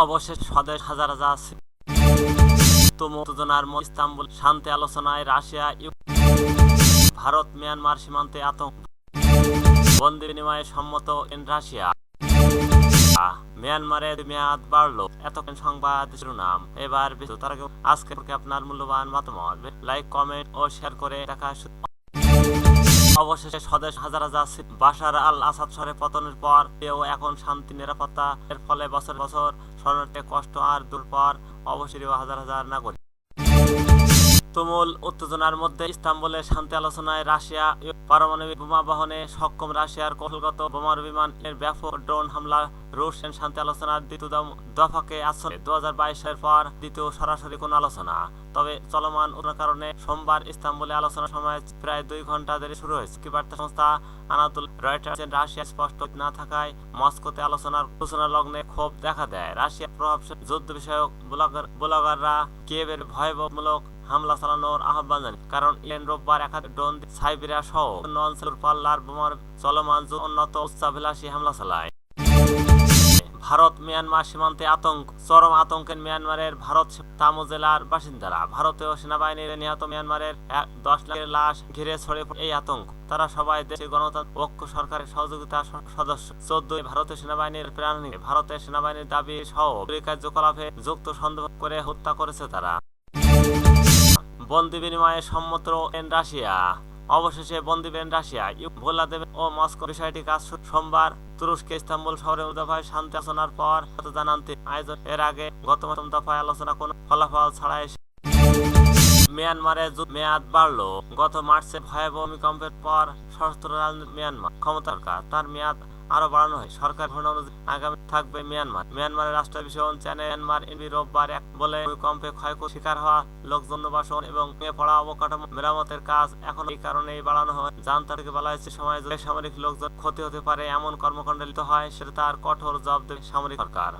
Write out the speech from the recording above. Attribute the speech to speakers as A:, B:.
A: অবশেষ স্বদেশ হাজার হাজার উত্তেজনার মধ্যে ইস্তাম্বুল শান্তি আলোচনায় রাশিয়া ভারত, মিয়ানমার সীমান্তে আতঙ্ক। বন্দি বিনিময়ে সম্মত ইন রাশিয়া। মিয়ানমারের মেয়াদ বাড়লো। এতক্ষণ সংবাদ শিরোনাম। এবার। তার আজকে আপনার মূল্যবান মতামত। লাইক, কমেন্ট ও শেয়ার করে শু- অবশেষে স্বদেশ হাজার হাজার বাসার বাশার আল আসাদ শহরে পতনের পর এও এখন শান্তি, নিরাপত্তা। এর ফলে বছর বছর শরণার্থী কষ্ট আর দূর পর অবশ্যই হাজার হাজার নাগরিক। তুমুল উত্তেজনার মধ্যে ইস্তাম্বুলে শান্তি আলোচনায় রাশিয়া পারমাণবিক বোমা বহনে সক্ষম রাশিয়ার কৌশলগত বোমার বিমান এর ব্যাপক ড্রোন হামলা, রুশ শান্তি আলোচনার দ্বিতীয় দফাকে আসলে দু হাজার বাইশের পর দ্বিতীয় সরাসরি কোন আলোচনা। তবে চলমান কারণে সোমবার ইস্তাম্বুলে আলোচনার সময় প্রায় দুই ঘণ্টা দেরি শুরু হয়েছে। কি বার্তা সংস্থা আনাদুল রয়টার্স রাশিয়া স্পষ্ট না থাকায় মস্কোতে আলোচনার সূচনা লগ্নে ক্ষোভ দেখা দেয়। রাশিয়া প্রভাবশালী যুদ্ধ বিষয়ক ব্লগার ব্লগাররা কিয়েভের ভয়াবহমূলক হামলা চালানোর আহ্বান জানায়। কারণ ইরান রোববার একাধিক ড্রোন সাইবেরিয়া সহ অন্য অঞ্চলের পাল্লার বোমার চলমান উন্নত উচ্চাভিলাষী হামলা চালায়। ভারত মিয়ানমার সীমান্তে আতঙ্ক। চরম আতঙ্কের মিয়ানমারের ভারত তামু জেলার বাসিন্দারা ভারতীয় সেনাবাহিনীর নিহত মিয়ানমারের দশ লাখের লাশ ঘিরে ছড়ে এই আতঙ্ক। তারা সবাই দেশের গণতন্ত্র ঐক্য সরকারের সহযোগিতা সদস্য। চোদ্দই ভারতীয় সেনাবাহিনীর প্রাণী ভারতের সেনাবাহিনীর দাবি সহ কার্যকলাপে যুক্ত সন্দেহ করে হত্যা করেছে তারা। বন্দি বিনিময়ে সম্মত রাশিয়া। অবশেষে বন্দি বেন রাশিয়া ইউ- ভোলাদেব ও মস্কো বিষয়টি কাজ সোমবার তুরস্কে ইস্তাম্বুল শহরে দফায় শান্তি আলোচনার পর জানান। আয়োজন। এর আগে গত প্রথম দফায় আলোচনা কোনো ফলাফল ছাড়াই মিয়ানমারে মেয়াদ বাড়লো। গত মার্চে ভয়াবহ ভূমিকম্পের পর সশস্ত্র রাজনীতি মিয়ানমার ক্ষমতার কাজ। তার মেয়াদ আরও বাড়ানো হয়। সরকার ঘটনা অনুযায়ী আগামী থাকবে মিয়ানমার। মিয়ানমারের রাষ্ট্রভিষণ চ্যানেল মিয়ানমার এনবি রোববার এক বলে ভূমিকম্পে ক্ষয়ক্ষতির শিকার হওয়া লোকজন বাসন এবং পড়া অবকাঠামো মেরামতের কাজ এখন এই কারণে বাড়ানো হয়। জান্তারকে বলা হয়েছে, সময় সামরিক লোকজন ক্ষতি হতে পারে, এমন কর্মকাণ্ডে হয়, সেটা তার কঠোর জবাব দেবে সামরিক সরকার।